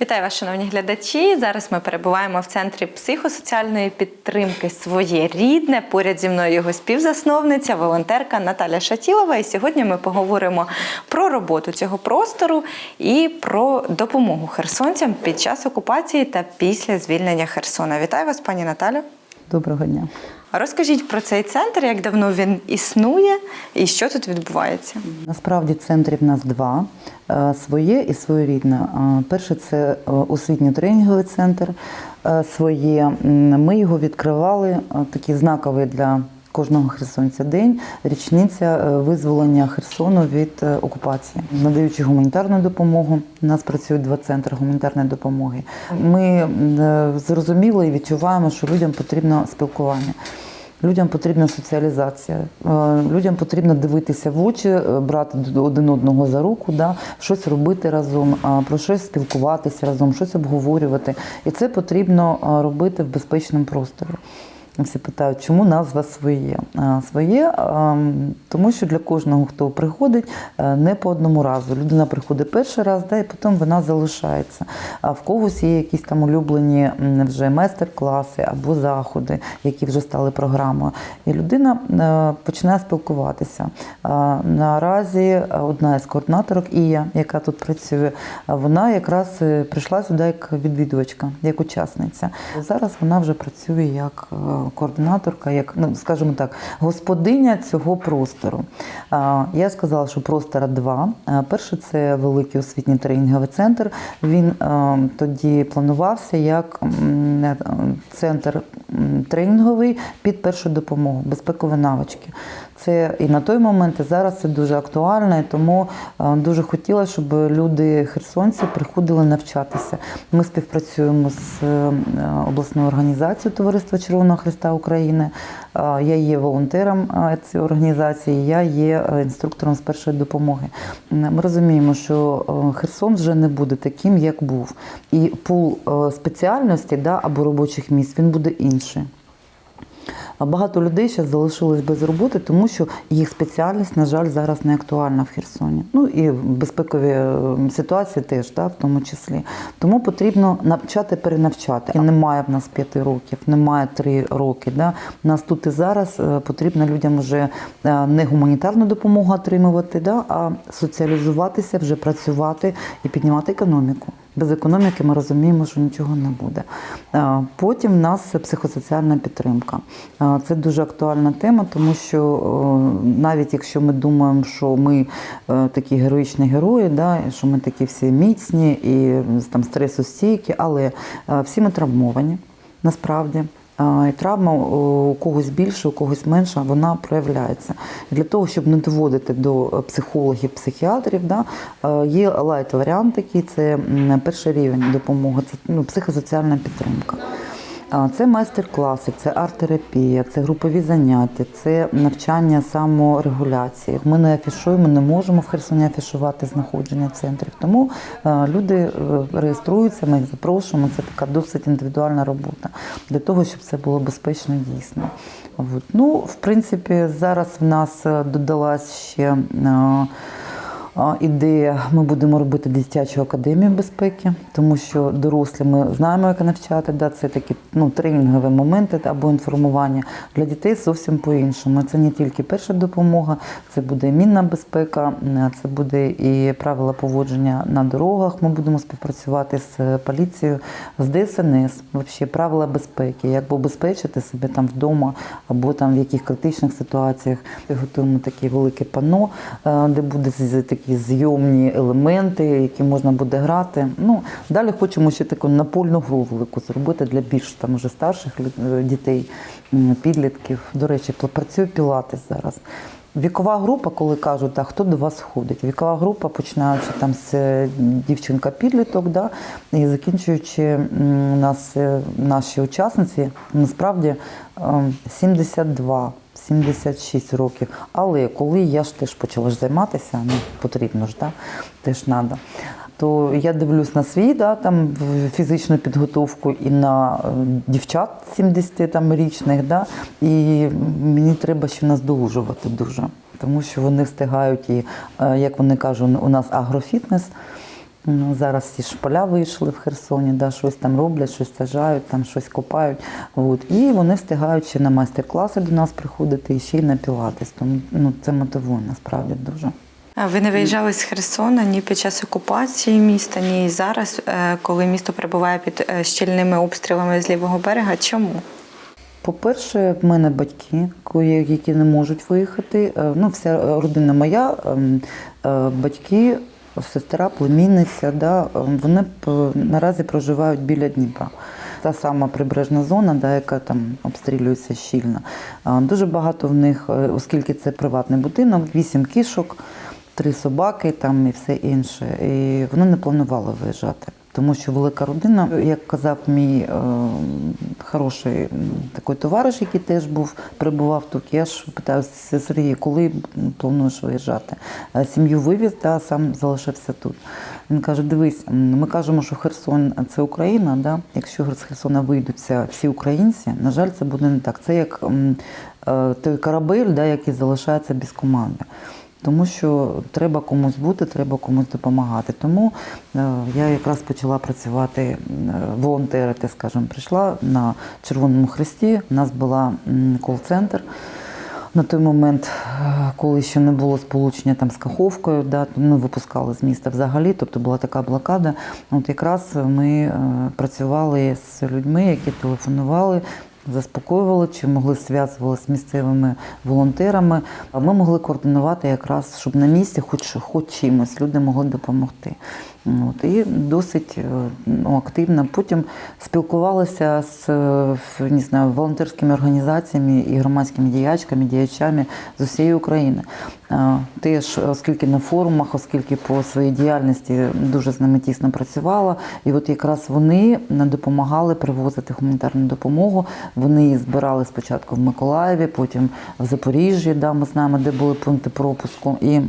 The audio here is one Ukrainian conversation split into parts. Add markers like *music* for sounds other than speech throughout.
Вітаю вас, шановні глядачі. Зараз ми перебуваємо в центрі психосоціальної підтримки своє рідне. Поряд зі мною його співзасновниця, волонтерка Наталя Шатілова. І сьогодні ми поговоримо про роботу цього простору і про допомогу херсонцям під час окупації та після звільнення Херсона. Вітаю вас, пані Наталю. Доброго дня. Розкажіть про цей центр, як давно він існує і що тут відбувається. Насправді центрів нас два: Е, своє і своєрідне. Е, Перше це е, освітньо тренінговий центр. Своє ми його відкривали такий знаковий для кожного херсонця день. Річниця е, визволення Херсону від е, окупації, надаючи гуманітарну допомогу. У нас працюють два центри гуманітарної допомоги. Ми е, зрозуміли і відчуваємо, що людям потрібно спілкування. Людям потрібна соціалізація, людям потрібно дивитися в очі, брати один одного за руку, да, щось робити разом, про щось спілкуватися разом, щось обговорювати. І це потрібно робити в безпечному просторі. Всі питають, чому назва своє? Своє, тому що для кожного, хто приходить, е, не по одному разу. Людина приходить перший раз, да, і потім вона залишається. А в когось є якісь там улюблені вже майстер-класи або заходи, які вже стали програмою. І людина е, починає спілкуватися. Наразі одна із координаторок Ія, яка тут працює, вона якраз е, прийшла сюди як відвідувачка, як учасниця. Зараз вона вже працює як координаторка, як, ну скажімо так, господиня цього простору. Я сказала, що простора два. А, Перший це великий освітній тренінговий центр. Він е, тоді планувався як е, центр тренінговий під першу допомогу, безпекові навички. Це і на той момент, і зараз це дуже актуально, і тому е, дуже хотіла, щоб люди херсонці приходили навчатися. Ми співпрацюємо з е, обласною організацією Товариства Червоного Христа України. Е, Я є волонтером цієї організації, я є е, інструктором з першої допомоги. Ми розуміємо, що е, Херсон вже не буде таким, як був. І пул е, спеціальності да, або робочих місць він буде інший. Багато людей зараз залишились без роботи, тому що їх спеціальність, на жаль, зараз не актуальна в Херсоні. Ну і безпекові е, ситуації теж, да, в тому числі. Тому потрібно навчати перенавчати. І Немає в нас п'яти років, немає три роки. Да. У нас тут і зараз е, потрібно людям вже е, не гуманітарну допомогу отримувати, да, а соціалізуватися, вже працювати і піднімати економіку. Без економіки ми розуміємо, що нічого не буде. Потім в нас психосоціальна підтримка. Це дуже актуальна тема, тому що навіть якщо ми думаємо, що ми е, такі героїчні герої, да, що ми такі всі міцні і там стресостійкі, але е, всі ми травмовані насправді. І травма у когось більше, у когось менша, вона проявляється. Для того, щоб не доводити до психологів, психіатрів, да, е, є лайт-варіант такий, це перший рівень допомоги, це ну, психосоціальна підтримка. Це майстер-класи, це арт-терапія, це групові заняття, це навчання саморегуляції. Ми не афішуємо, не можемо в Херсоні афішувати знаходження центрів. Тому е, люди е, реєструються, ми їх запрошуємо. Це така досить індивідуальна робота для того, щоб це було безпечно дійсно. Ну, в принципі, зараз в нас е, додалась ще. Е, Ідея, ми будемо робити дитячу академію безпеки, тому що дорослі ми знаємо, як навчати. Да, це такі ну, тренінгові моменти або інформування для дітей зовсім по-іншому. Це не тільки перша допомога, це буде мінна безпека, е, це буде і правила поводження на дорогах. Ми будемо співпрацювати з поліцією, з ДСНС, взагалі правила безпеки, як побезпечити себе там вдома або там в яких критичних ситуаціях. Готуємо таке велике панно, е, де буде з- такі зйомні елементи, які можна буде грати. Ну, далі хочемо ще таку напольну гру велику зробити для більш там уже старших е, дітей, підлітків. До речі, працює пілатес зараз. Вікова група, коли кажуть, а хто до вас ходить? Вікова група, починаючи там з е, дівчинка-підліток, да, і закінчуючи нас е, наші учасниці, насправді ем, 72. 76 років. Але коли я ж теж почала ж займатися, ну потрібно ж, да, теж треба. То я дивлюсь на свій да, там, фізичну підготовку і на е, дівчат 70 там, річних, да, і мені треба ще наздолужувати дуже. Тому що вони встигають і, е, як вони кажуть, у нас агрофітнес. Ну, Зараз всі ж поля вийшли в Херсоні, да, щось там роблять, щось сажають, там щось копають. От. І вони встигають ще на майстер-класи до нас приходити і ще й на пілатес. Тому ну, це мотивує насправді дуже. Ви не виїжджали з Херсона ні під час окупації міста, ні зараз, е, коли місто перебуває під е, щільними обстрілами з лівого берега. Чому? По-перше, в мене батьки, які не можуть виїхати. Е, Ну, вся родина моя, ем, батьки, сестра, племінниця, да, ем, вони наразі проживають біля Дніпра. Та сама прибережна зона, да, яка там обстрілюється щільно. Дуже багато в них, оскільки це приватний будинок, вісім кішок, три собаки там і все інше. І вони не планували виїжджати. Тому що велика родина, як казав мій е, хороший такий товариш, який теж був, прибував тут, я ж питаю Сергій, коли плануєш виїжджати? Е, Сім'ю вивіз, да, сам залишився тут. Він каже: дивись, ми кажемо, що Херсон це Україна. Да? Якщо з Херсона вийдуться всі українці, на жаль, це буде не так. Це як е, той корабель, да, який залишається без команди. Тому що треба комусь бути, треба комусь допомагати. Тому е, я якраз почала працювати е, волонтерити, скажімо, прийшла на Червоному Хресті. У нас була кол-центр. На той момент, е, коли ще не було сполучення там з Каховкою, да, ми випускали з міста взагалі, тобто була така блокада. От якраз ми працювали з людьми, які телефонували. Заспокоювали чи могли зв'язувалися з місцевими волонтерами. А Ми могли координувати якраз, щоб на місці, хоч хоч чимось, люди могли допомогти. От, і досить е, ну, активно. Потім спілкувалися з е, не знаю, волонтерськими організаціями і громадськими діячками, діячами з усієї України. Е, Теж, оскільки на форумах, оскільки по своїй діяльності дуже з ними тісно працювала, і от якраз вони допомагали привозити гуманітарну допомогу. Вони її збирали спочатку в Миколаєві, потім в Запоріжжі, да, ми знаємо, де були пункти пропуску. І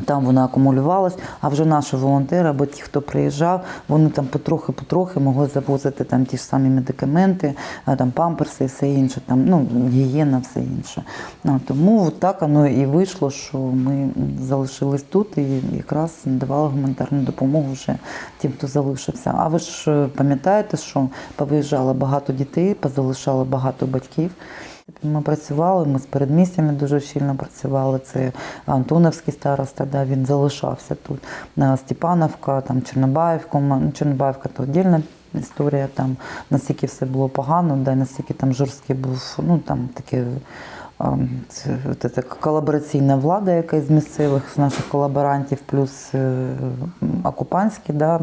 там вона акумулювалась, а вже наші волонтери або ті, хто приїжджав, вони там потрохи-потрохи могли завозити там ті ж самі медикаменти, там памперси і все інше, там, ну, гігієна, все інше. Ну, тому так воно і вийшло, що ми залишились тут і якраз давали гуманітарну допомогу вже тим, хто залишився. А ви ж е, пам'ятаєте, що повиїжджало багато дітей, позалишало багато батьків. Ми працювали, ми з передмістями дуже щільно працювали. Це Антоновський староста, да, він залишався тут. Степановка, там Чорнобаївка, ну, Чорнобаївка то віддільна історія, там настільки все було погано, да, настільки там жорсткий був, ну там таке. От це колабораційна влада, яка з місцевих з наших колаборантів, плюс е, окупантські, да,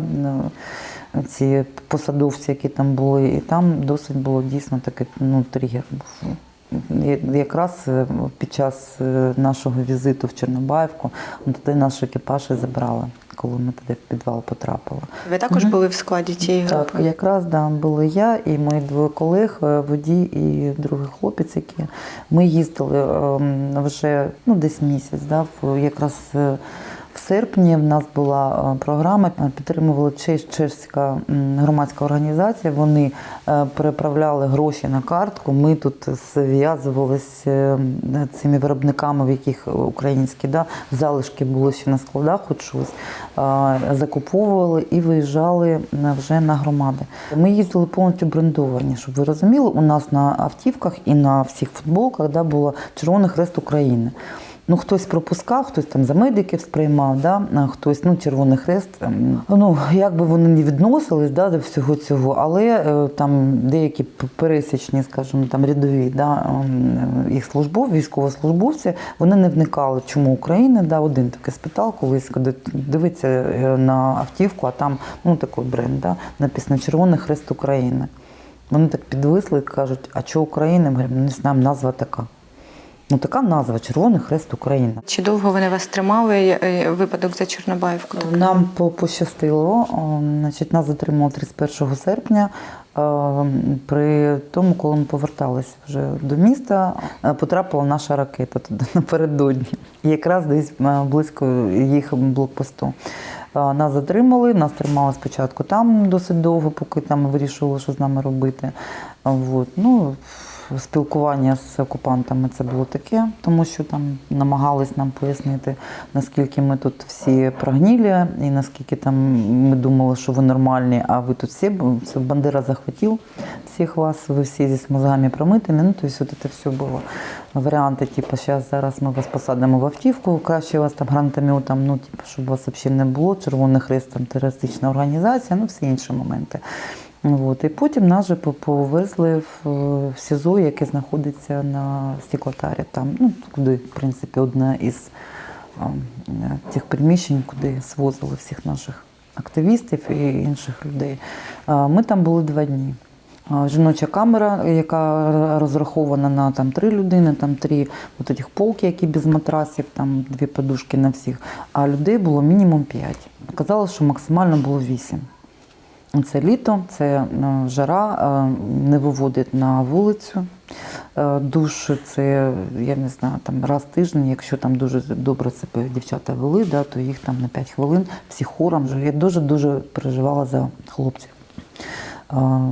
ці посадовці, які там були, і там досить було дійсно такий ну, тригер був. Якраз е, під час е, нашого візиту в Чорнобаївку ну, туди наш екіпаж і забрали, коли ми туди в підвал потрапили. Ви також були в складі цієї Так, якраз да, були я і мої двоє колег, е, водій і другий хлопець, які ми їздили ем, вже ну, десь місяць. Да, в- якраз серпні в нас була е, програма, е, підтримувала чеська громадська організація. Вони е, переправляли гроші на картку. Ми тут зв'язувалися цими виробниками, в яких українські да, залишки були ще на складах, хоч щось закуповували і виїжджали вже на громади. Ми їздили повністю брендовані, щоб ви розуміли. У нас на автівках і на всіх футболках да, було Червоний Хрест України. Ну, хтось пропускав, хтось там за медиків сприймав, да? а хтось, ну, Червоний Хрест. Ну, як би вони не відносились да, до всього цього, але е, там деякі пересічні, скажімо, там рядові да, ем, їх службов, військовослужбовці, вони не вникали, чому Україна. Да, один таки спитав колись, коли дивиться е, на автівку, а там ну, такий бренд, да, написано Червоний Хрест України. Вони так підвисли і кажуть, а що Україна? Ми говоримо, не знаю, назва така. Ну, така назва Червоний Хрест України. Чи довго вони вас тримали е, випадок за Чорнобаївку? Нам пощастило. Значить, нас затримали 31 серпня. е, При тому, коли ми поверталися вже до міста, е, потрапила наша ракета туди напередодні. І якраз десь е, близько їх блокпосту. Е, Нас затримали, нас тримали спочатку там досить довго, поки там вирішували, що з нами робити. От. Ну, спілкування з окупантами це було таке, тому що там намагались нам пояснити, наскільки ми тут всі прогнілі, і наскільки там ми думали, що ви нормальні, а ви тут всі, це Бандера захватив всіх вас, ви всі зі мозгами промитими. Ну, тобто, це все було. Варіанти, типу, зараз зараз ми вас посадимо в автівку, краще вас там гранатометом, ну, типу, щоб вас взагалі не було, Червоний Хрест, там терористична організація, ну всі інші моменти. От. І потім нас же повезли в, СІЗО, яке знаходиться на стеклотарі. Там, ну, куди, в принципі, одна із а, е, тих приміщень, куди свозили всіх наших активістів і інших людей. Ми там були два дні. Жіноча камера, яка розрахована на там три людини, там три от этих полки, які без матрасів, там дві подушки на всіх. А людей було мінімум п'ять. Казалось, що максимально було вісім. Це літо, це е, жара, е, не виводить на вулицю. Е, Душ це, я не знаю, там раз в тиждень, якщо там дуже добре себе дівчата вели, да, то їх там на 5 хвилин всі хором. Я дуже-дуже переживала за хлопців.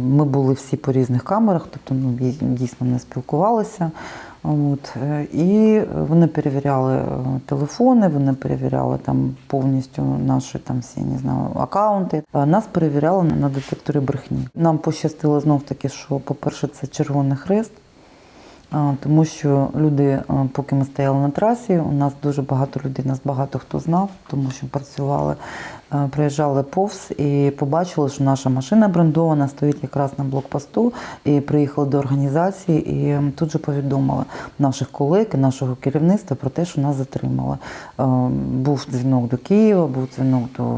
Ми були всі по різних камерах, тобто ну, дійсно не спілкувалися. От. е, І вони перевіряли е, телефони, вони перевіряли там повністю наші там всі не знаю, акаунти. Нас перевіряли на детекторі брехні. Нам пощастило знов таки, що, по-перше, це Червоний Хрест. Тому що люди, поки ми стояли на трасі, у нас дуже багато людей, нас багато хто знав, тому що працювали, приїжджали повз і побачили, що наша машина брендована стоїть якраз на блокпосту. І приїхали до організації і тут же повідомили наших колег і нашого керівництва про те, що нас затримали. Був дзвінок до Києва, був дзвінок до е,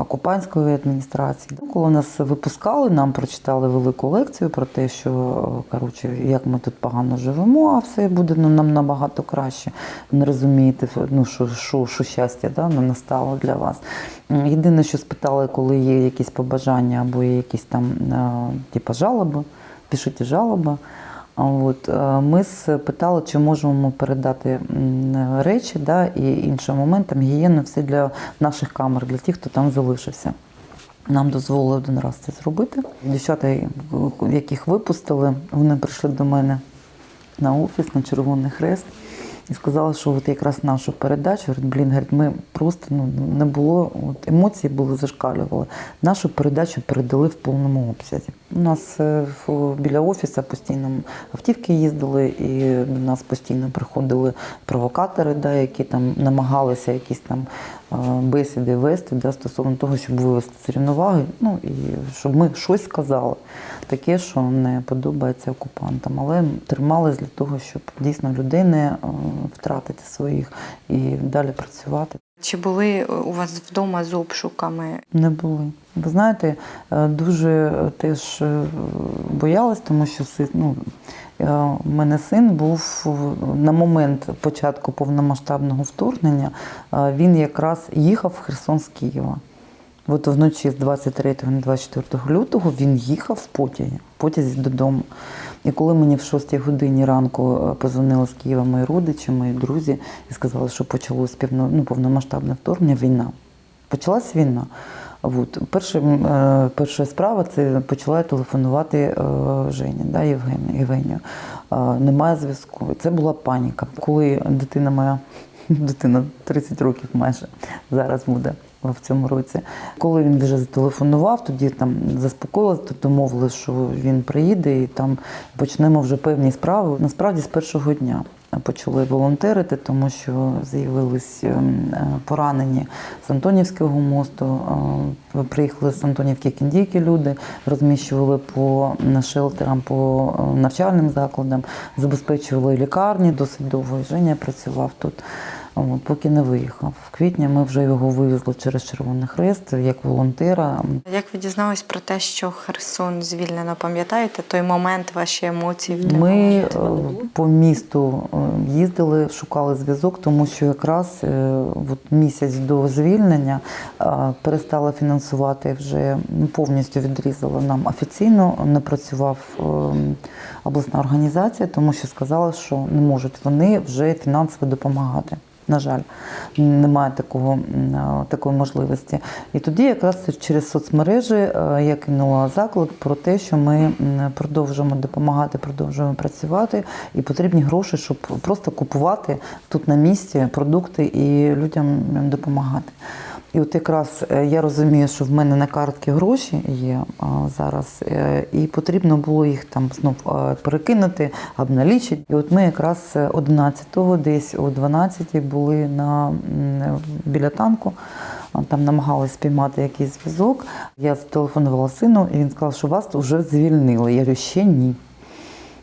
окупантської адміністрації. Коли нас випускали, нам прочитали велику лекцію про те, що е, коротше, як ми тут погано живемо, а все буде ну, нам набагато краще. Не розумієте, ну, що, що, що щастя да, не настало для вас. Єдине, що спитали, коли є якісь побажання або є якісь там е, типу, жалоби, пишіть жалоби. От, е, ми спитали, чи можемо передати речі да, і іншим моментам гігієни все для наших камер, для тих, хто там залишився. Нам дозволили один раз це зробити. Дівчата, яких випустили, вони прийшли до мене на офіс, на Червоний Хрест. І сказали, що от якраз нашу передачу, говорить, блін, говорить, ми просто ну, не було, от емоції були зашкалювали. Нашу передачу передали в повному обсязі. У нас е, біля офісу постійно автівки їздили, і до нас постійно приходили провокатори, да, які там намагалися якісь там бесіди вести да, стосовно того, щоб вивести з рівноваги, ну і щоб ми щось сказали, таке, що не подобається окупантам. Але тримались для того, щоб дійсно людей не е, втратити своїх і далі працювати. Чи були у вас вдома з обшуками? Не були. Ви знаєте, е, дуже е, теж е, боялась, тому що ну, е, у мене син був на момент початку повномасштабного вторгнення. е, Він якраз їхав в Херсон з Києва. От вночі з 23 на 24 лютого він їхав в потязі, в потязі додому. І коли мені в 6 годині ранку е, позвонили з Києва мої родичі, мої друзі, і сказали, що почалось півно, ну, повномасштабне вторгнення, війна. Почалась війна. От. Перша, е, перша справа це почала телефонувати е, Жені, да, Євгенію. Євгенію. Немає зв'язку. Це була паніка. Коли дитина моя, *laughs* дитина 30 років майже зараз буде в цьому році. Коли він вже зателефонував, тоді там заспокоїлися, то домовили, що він приїде і там почнемо вже певні справи. Насправді з першого дня почали волонтерити, тому що з'явились ем, е, поранені з Антонівського мосту. е, Приїхали з Антонівки Кіндійки люди, розміщували по шелтерам, по е, навчальним закладам, забезпечували лікарні досить довго. Женя працював тут. Поки не виїхав. В квітні ми вже його вивезли через Червоний Хрест як волонтера. Як ви дізнались про те, що Херсон звільнено, пам'ятаєте той момент, ваші емоції в той Ми момент? е, по місту е, їздили, шукали зв'язок, тому що якраз е, от місяць до звільнення перестали фінансувати вже повністю відрізали нам офіційно. Не працював обласна організація, тому що сказали, що не можуть вони вже фінансово допомагати. На жаль, немає такого, такої можливості. І тоді якраз через соцмережі е, я кинула заклик про те, що ми продовжуємо допомагати, продовжуємо працювати, і потрібні гроші, щоб просто купувати тут на місці продукти і людям допомагати. І от якраз е, я розумію, що в мене на картці гроші є зараз, е, і потрібно було їх там знов е, перекинути, обналічити. І от ми якраз 11-го, десь о 12-й були на, біля танку. Там намагалися спіймати якийсь зв'язок. Я зателефонувала сину, і він сказав, що вас вже звільнили. Я говорю, ще ні.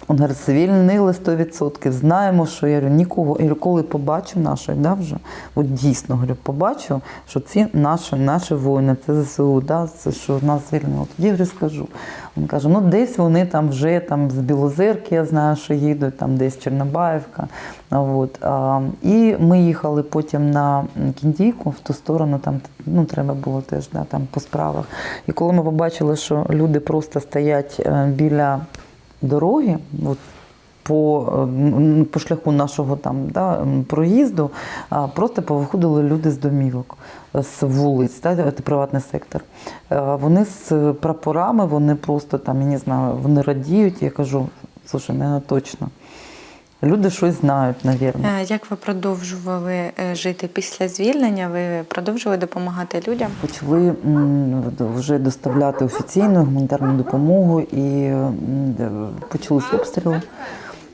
Він говорить, звільнили 100%. Знаємо, що я нікого. Я говорю, коли побачу наших, да, вже, от дійсно говорю, побачу, що ці наші, наші воїни, це ЗСУ, да, це що нас звільнило. Тоді вже скажу. Він каже, ну десь вони там вже там з Білозерки, я знаю, що їдуть, там десь Чорнобаївка. От. А, і ми їхали потім на Кіндійку в ту сторону, там ну, треба було теж да, там, по справах. І коли ми побачили, що люди просто стоять е, біля дороги, от, по, по шляху нашого там, да, проїзду, просто повиходили люди з домівок, з вулиць, да, приватний сектор. Е, Вони з прапорами, вони просто там, я не знаю, вони радіють. Я кажу, слушай, не точно. Люди щось знають, навірно. Е, Як ви продовжували е, жити після звільнення? Ви продовжували допомагати людям? Почали вже доставляти офіційну гуманітарну допомогу і почались обстріли.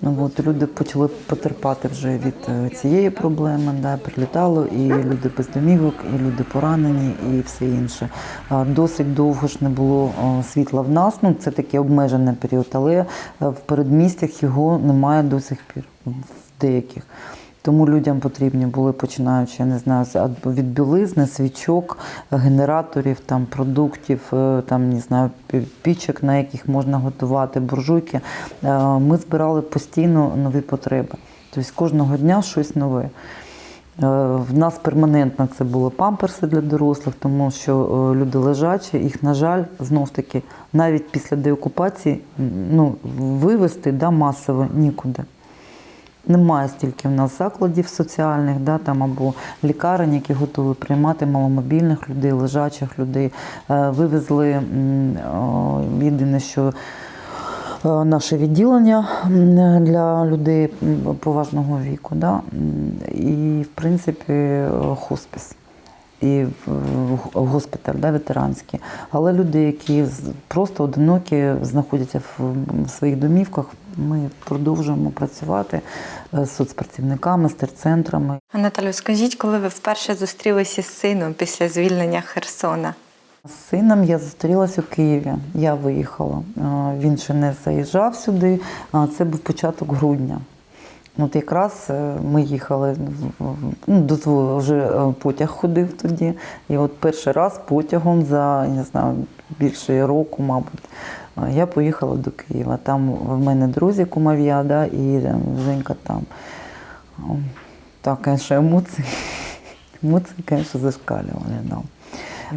Ну, от, люди почали потерпати вже від е, цієї проблеми. Да, прилітало і люди без домівок, і люди поранені, і все інше. Досить довго ж не було світла в нас. Ну, це такий обмежений період, але е, в передмістях його немає до сих пір в деяких. Тому людям потрібні були починаючи, я не знаю, від білизни, свічок, генераторів, там, продуктів, е, там, не знаю, пічок, на яких можна готувати, буржуйки. Е, Ми збирали постійно нові потреби. Тобто кожного дня щось нове. Е, В нас перманентно це були памперси для дорослих, тому що люди лежачі, їх, на жаль, знов таки, навіть після деокупації ну, вивезти да, масово нікуди. Немає стільки в нас закладів соціальних, да, там або лікарень, які готові приймати маломобільних людей, лежачих людей. Е, Вивезли єдине, що е, наше відділення для людей поважного віку. Да? І, в принципі, е, хоспіс. І в- госпіталь да, ветеранський. Але люди, які просто одинокі, знаходяться в, своїх домівках, ми продовжуємо працювати е, з соцпрацівниками, з терцентрами. Наталю, скажіть, коли ви вперше зустрілися з сином після звільнення Херсона? З сином я зустрілася у Києві. Я виїхала. Е, Він ще не заїжджав сюди. Це був початок грудня. От якраз е, ми їхали, ну, вже е, потяг ходив тоді. І от перший раз потягом за, не знаю, більше року, мабуть, е, я поїхала до Києва. Там в мене друзі кумов'я, да, і Женька там. Так, звісно, емоції. *laughs* Емоції, звісно, зашкалювали. Да.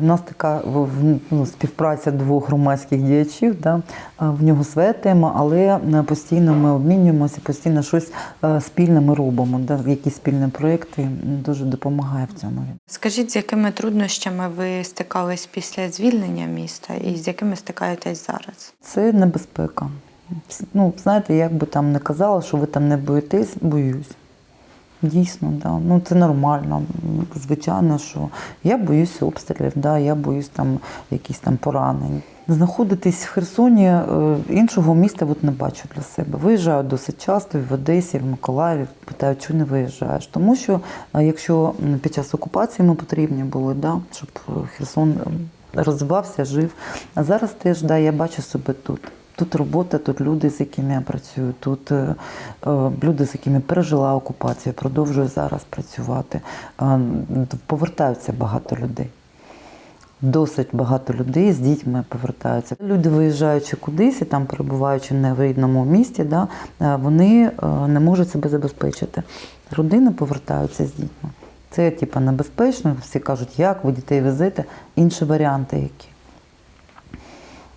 У нас така в- в- ну, співпраця двох громадських діячів. Да? В нього своя тема, але е, постійно ми обмінюємося, постійно щось е, спільне ми робимо. Да? Якісь спільні проєкти дуже допомагає в цьому. Скажіть, з якими труднощами ви стикались після звільнення міста і з якими стикаєтесь зараз? Це небезпека. Ну, знаєте, як би там не казала, що ви там не боїтесь, боюсь. Дійсно, да. ну це нормально. Звичайно, що я боюсь обстрілів, да, я боюсь там якісь там поранень. Знаходитись в Херсоні е, іншого міста от не бачу для себе. Виїжджаю досить часто в Одесі, в Миколаєві, питаю, чого не виїжджаєш. Тому що е, якщо під час окупації ми потрібні були, да, щоб е, Херсон е, розвивався, жив. А зараз теж да, я бачу себе тут. Тут робота, тут люди, з якими я працюю, тут е, е, люди, з якими пережила окупацію, продовжую зараз працювати. Е, повертаються багато людей. Досить багато людей з дітьми повертаються. Люди, виїжджаючи кудись і там перебуваючи не в рідному місті, да, вони не можуть себе забезпечити. Родини повертаються з дітьми. Це типу, небезпечно. Всі кажуть, як ви дітей везете, інші варіанти які.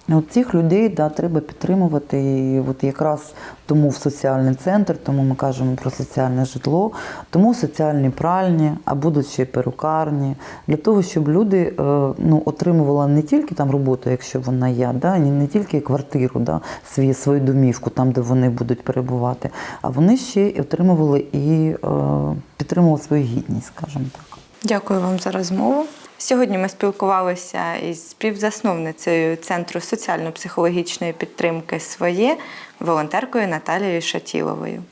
От цих людей да, треба підтримувати. І от якраз тому в соціальний центр, тому ми кажемо про соціальне житло, тому соціальні пральні, а будуть ще перукарні, для того, щоб люди е, ну, отримували не тільки там роботу, якщо вона є, да, не тільки квартиру, да, свій, свою домівку, там, де вони будуть перебувати, а вони ще й отримували і е, підтримували свою гідність, скажімо так. Дякую вам за розмову. Сьогодні ми спілкувалися із співзасновницею Центру соціально-психологічної підтримки своє волонтеркою Наталією Шатіловою.